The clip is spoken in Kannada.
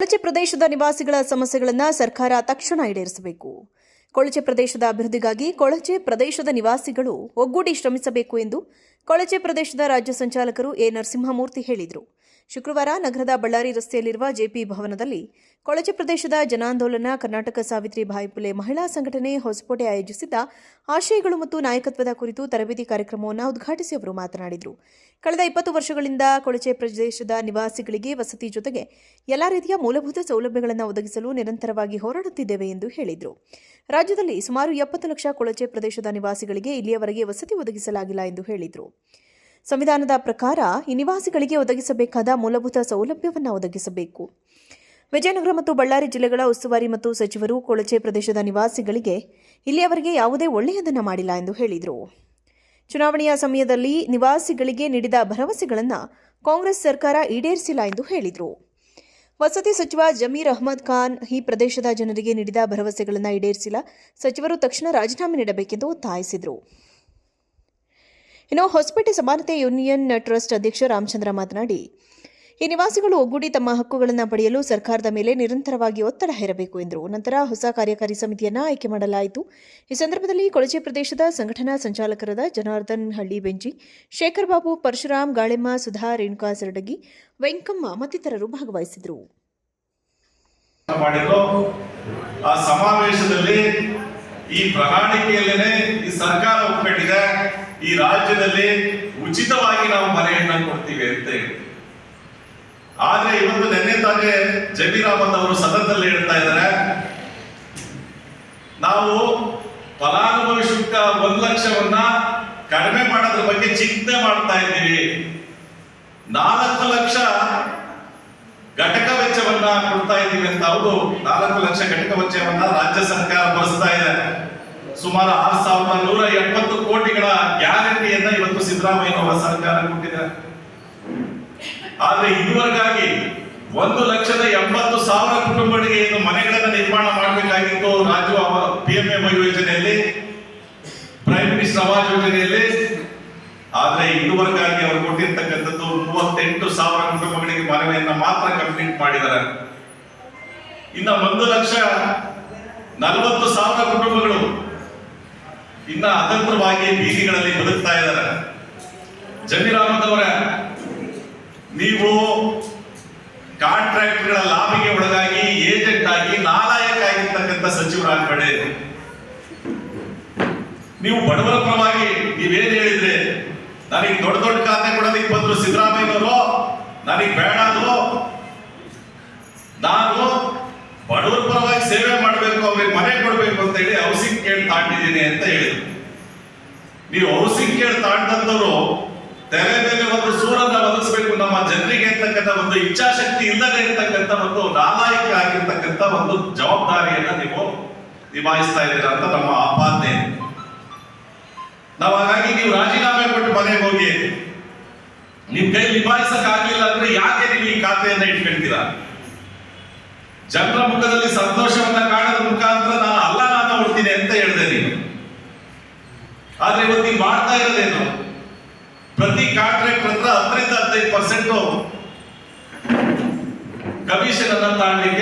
ಕೊಳಚೆ ಪ್ರದೇಶದ ನಿವಾಸಿಗಳ ಸಮಸ್ಯೆಗಳನ್ನು ಸರ್ಕಾರ ತಕ್ಷಣ ಈಡೇರಿಸಬೇಕು. ಕೊಳಚೆ ಪ್ರದೇಶದ ಅಭಿವೃದ್ಧಿಗಾಗಿ ಕೊಳಚೆ ಪ್ರದೇಶದ ನಿವಾಸಿಗಳು ಒಗ್ಗೂಡಿ ಶ್ರಮಿಸಬೇಕು ಎಂದು ಕೊಳಚೆ ಪ್ರದೇಶದ ರಾಜ್ಯ ಸಂಚಾಲಕರು ಎ ನರಸಿಂಹಮೂರ್ತಿ ಹೇಳಿದರು. ಶುಕ್ರವಾರ ನಗರದ ಬಳ್ಳಾರಿ ರಸ್ತೆಯಲ್ಲಿರುವ ಜೆಪಿ ಭವನದಲ್ಲಿ ಕೊಳಚೆ ಪ್ರದೇಶದ ಜನಾಂದೋಲನ, ಕರ್ನಾಟಕ ಸಾವಿತ್ರಿ ಬಾಯಿಪುಲೆ ಮಹಿಳಾ ಸಂಘಟನೆ ಹೊಸಕೋಟೆ ಆಯೋಜಿಸಿದ್ದ ಆಶಯಗಳು ಮತ್ತು ನಾಯಕತ್ವದ ಕುರಿತು ತರಬೇತಿ ಕಾರ್ಯಕ್ರಮವನ್ನು ಉದ್ಘಾಟಿಸಿ ಅವರು ಮಾತನಾಡಿದರು. ಕಳೆದ ಇಪ್ಪತ್ತು ವರ್ಷಗಳಿಂದ ಕೊಳಚೆ ಪ್ರದೇಶದ ನಿವಾಸಿಗಳಿಗೆ ವಸತಿ ಜೊತೆಗೆ ಎಲ್ಲ ರೀತಿಯ ಮೂಲಭೂತ ಸೌಲಭ್ಯಗಳನ್ನು ಒದಗಿಸಲು ನಿರಂತರವಾಗಿ ಹೋರಾಡುತ್ತಿದ್ದೇವೆ ಎಂದು ಹೇಳಿದರು. ರಾಜ್ಯದಲ್ಲಿ ಸುಮಾರು ಎಪ್ಪತ್ತು ಲಕ್ಷ ಕೊಳಚೆ ಪ್ರದೇಶದ ನಿವಾಸಿಗಳಿಗೆ ಇಲ್ಲಿಯವರೆಗೆ ವಸತಿ ಒದಗಿಸಲಾಗಿಲ್ಲ ಎಂದು ಹೇಳಿದರು. ಸಂವಿಧಾನದ ಪ್ರಕಾರ ಈ ನಿವಾಸಿಗಳಿಗೆ ಒದಗಿಸಬೇಕಾದ ಮೂಲಭೂತ ಸೌಲಭ್ಯವನ್ನು ಒದಗಿಸಬೇಕು. ವಿಜಯನಗರ ಮತ್ತು ಬಳ್ಳಾರಿ ಜಿಲ್ಲೆಗಳ ಉಸ್ತುವಾರಿ ಮತ್ತು ಸಚಿವರು ಕೊಳಚೆ ಪ್ರದೇಶದ ನಿವಾಸಿಗಳಿಗೆ ಇಲ್ಲಿಯವರೆಗೆ ಯಾವುದೇ ಒಳ್ಳೆಯದನ್ನು ಮಾಡಿಲ್ಲ ಎಂದು ಹೇಳಿದರು. ಚುನಾವಣೆಯ ಸಮಯದಲ್ಲಿ ನಿವಾಸಿಗಳಿಗೆ ನೀಡಿದ ಭರವಸೆಗಳನ್ನು ಕಾಂಗ್ರೆಸ್ ಸರ್ಕಾರ ಈಡೇರಿಸಿಲ್ಲ ಎಂದು ಹೇಳಿದರು. ವಸತಿ ಸಚಿವ ಜಮೀರ್ ಅಹ್ಮದ್ ಖಾನ್ ಈ ಪ್ರದೇಶದ ಜನರಿಗೆ ನೀಡಿದ ಭರವಸೆಗಳನ್ನು ಈಡೇರಿಸಿಲ್ಲ. ಸಚಿವರು ತಕ್ಷಣ ರಾಜೀನಾಮೆ ನೀಡಬೇಕೆಂದು ಒತ್ತಾಯಿಸಿದರು. ಇನ್ನು ಹೊಸಪೇಟೆ ಸಮಾನತೆ ಯೂನಿಯನ್ ಟ್ರಸ್ಟ್ ಅಧ್ಯಕ್ಷ ರಾಮಚಂದ್ರ ಮಾತನಾಡಿ ಈ ನಿವಾಸಿಗಳು ಒಗ್ಗೂಡಿ ತಮ್ಮ ಹಕ್ಕುಗಳನ್ನು ಪಡೆಯಲು ಸರ್ಕಾರದ ಮೇಲೆ ನಿರಂತರವಾಗಿ ಒತ್ತಡ ಹೇರಬೇಕು ಎಂದರು. ನಂತರ ಹೊಸ ಕಾರ್ಯಕಾರಿ ಸಮಿತಿಯನ್ನು ಆಯ್ಕೆ ಮಾಡಲಾಯಿತು. ಈ ಸಂದರ್ಭದಲ್ಲಿ ಕೊಳಚೆ ಪ್ರದೇಶದ ಸಂಘಟನಾ ಸಂಚಾಲಕರಾದ ಜನಾರ್ದನ್ ಹಳ್ಳಿ ಬೆಂಜಿ, ಶೇಖರ್ ಬಾಬು, ಪರಶುರಾಮ್, ಗಾಳೆಮ್ಮ, ಸುಧಾ, ರೇಣುಕಾ ಸರಡಗಿ, ವೆಂಕಮ್ಮ ಮತ್ತಿತರರು ಭಾಗವಹಿಸಿದರು. ಸಮಾವೇಶದಲ್ಲಿ ಈ ಪ್ರಣಾಳಿಕೆಯಲ್ಲೇ ಈ ಸರ್ಕಾರ ಒಪ್ಪಿಕೊಂಡಿದೆ ಈ ರಾಜ್ಯದಲ್ಲಿ ಉಚಿತವಾಗಿ ನಾವು ಮನೆಯನ್ನ ಕೊಡ್ತೀವಿ ಅಂತ ಹೇಳಿ. ಆದ್ರೆ ಇವತ್ತು ನಿನ್ನೆ ತಾನೇ ಜಮೀರ್ ಅಹಮದ್ ಅವರು ಸದನದಲ್ಲಿ ಹೇಳ್ತಾ ಇದ್ದಾರೆ, ನಾವು ಫಲಾನುಭವಿ ಶುಲ್ಕ ಒಂದ್ ಲಕ್ಷವನ್ನ ಕಡಿಮೆ ಮಾಡೋದ್ರ ಬಗ್ಗೆ ಚಿಂತೆ ಮಾಡ್ತಾ ಇದ್ದೀವಿ. ನಾಲ್ಕು ಲಕ್ಷ ಘಟಕ ವೆಚ್ಚವನ್ನ ಕೊಡ್ತಾ ಇದ್ದೀವಿ ಅಂತ ಅವರು ನಾಲ್ಕು ಲಕ್ಷ ಘಟಕ ವೆಚ್ಚವನ್ನ ರಾಜ್ಯ ಸರ್ಕಾರ ಭರಿಸ್ತಾ ಇದೆ. ಸುಮಾರು ಆರು ಸಾವಿರದ ನೂರ ಎಪ್ಪತ್ತು ಸಿದ್ದರಾಮಯ್ಯನವರ ಸರ್ಕಾರ ಕೊಟ್ಟಿದ್ದಾರೆ ಆದ್ರೆ ಇದುವರೆಗಾಗಿ ಒಂದು ಲಕ್ಷದ ಎಂಬತ್ತು ಸಾವಿರ ಕುಟುಂಬಗಳಿಗೆ ಇನ್ನು ಮನೆಗಳನ್ನು ನಿರ್ಮಾಣ ಮಾಡಬೇಕಾಗಿತ್ತು. ರಾಜ್ಯ ಪಿ ಎಂ ಎಂ ಯೋಜನೆಯಲ್ಲಿ ಪ್ರೈಮ್ ಮಿನಿಸ್ಟರ್ ಆವಾಸ್ ಯೋಜನೆಯಲ್ಲಿ. ಆದ್ರೆ ಇದುವರೆಗಾಗಿ ಅವರು ಕೊಟ್ಟಿರ್ತಕ್ಕಂಥದ್ದು ಮೂವತ್ತೆಂಟು ಸಾವಿರ ಕುಟುಂಬಗಳಿಗೆ ಮನವಿಯನ್ನ ಮಾತ್ರ ಕಂಪ್ಲೀಟ್ ಮಾಡಿದ್ದಾರೆ. ಇನ್ನ ಒಂದು ಲಕ್ಷ ನಲವತ್ತು ಸಾವಿರ ಕುಟುಂಬಗಳು ಇನ್ನ ಅತಂತ್ರವಾಗಿ ಬೀದಿಗಳಲ್ಲಿ ಬದುಕ್ತಾ ಇದ್ದಾರೆ. ಜಮೀರ್ ಅಹಮದ್ ಅವರ ನೀವು ಕಾಂಟ್ರಾಕ್ಟ್ಗಳ ಲಾಭಿಗೆ ಒಳಗಾಗಿ ಏಜೆಂಟ್ ಆಗಿ ನಾಲಾಯಕ ಆಗಿರ್ತಕ್ಕಂಥ ಸಚಿವರಾಗಬೇಡಿ. ನೀವು ಬಡವರ ಪರವಾಗಿ ನೀವೇನ್ ಹೇಳಿದ್ರೆ? ನನಗೆ ದೊಡ್ಡ ದೊಡ್ಡ ಖಾತೆ ಕೊಡೋದಕ್ಕೆ ಬಂದ್ರು ಸಿದ್ದರಾಮಯ್ಯನವರು, ನನಗೆ ಬೇಡ ಅದು. ನಾನು ಬಡವರ ಪರವಾಗಿ ಸೇವೆ ಮಾಡಬೇಕು, ಅವ್ರಿಗೆ ಮನೆ ಕೊಡಬೇಕು ಅಂತ ಹೇಳಿ ಹೌಸಿಂಗ್ ಕೇಳಿ ತಾಂಡಿದ್ದೀನಿ ಅಂತ ಹೇಳಿದ್ರು. ನೀವು ಹೌಸಿಂಗ್ ಕೇಳಿ ತಾಂಡಂತವ್ರು ತೆರೆ ಮೇಲೆ ಒಂದು ಸೂರನ್ನ ಒದಗಿಸ್ಬೇಕು ನಮ್ಮ ಜನರಿಗೆ ಇರ್ತಕ್ಕಂಥ ಒಂದು ಇಚ್ಛಾಶಕ್ತಿ ಇಲ್ಲದೆ ಇರ್ತಕ್ಕಂಥ ಒಂದು ನಾಲಾಯಕ ಆಗಿರ್ತಕ್ಕಂಥ ಒಂದು ಜವಾಬ್ದಾರಿಯನ್ನ ನೀವು ನಿಭಾಯಿಸ್ತಾ ಇದ್ದೀರಾ ಅಂತ ನಮ್ಮ ಆಪಾದನೆ. ನಾವು ಹಾಗಾಗಿ ನೀವು ರಾಜೀನಾಮೆ ಕೊಟ್ಟು ಮನೆಗೆ ಹೋಗಿ. ನಿಮ್ ಕೈ ನಿಭಾಯಿಸಕ್ ಆಗಿಲ್ಲ ಅಂದ್ರೆ ಯಾಕೆ ನೀವು ಈ ಖಾತೆಯನ್ನ ಇಟ್ಕೊಳ್ತೀರಾ? ಜನರ ಮುಖದಲ್ಲಿ ಸಂತೋಷವನ್ನ ಕಾಣದ ಮುಖಾಂತರ ನಾನು ಅಲ್ಲ ನಾನು ಹೊಡ್ತೀನಿ ಅಂತ ಹೇಳಿದೆ ನೀನು. ಆದ್ರೆ ಇವತ್ತು ನೀವು ಮಾಡ್ತಾ ಇರೋದೇನು? ಪ್ರತಿ ಕಾಂಟ್ರಾಕ್ಟ್ ಹತ್ರ ಹತ್ತರಿಂದ ಹದಿನೈದು ಪರ್ಸೆಂಟ್ ಕಮಿಷನ್ ಅನ್ನ ತಾಣ್ಲಿಕ್ಕೆ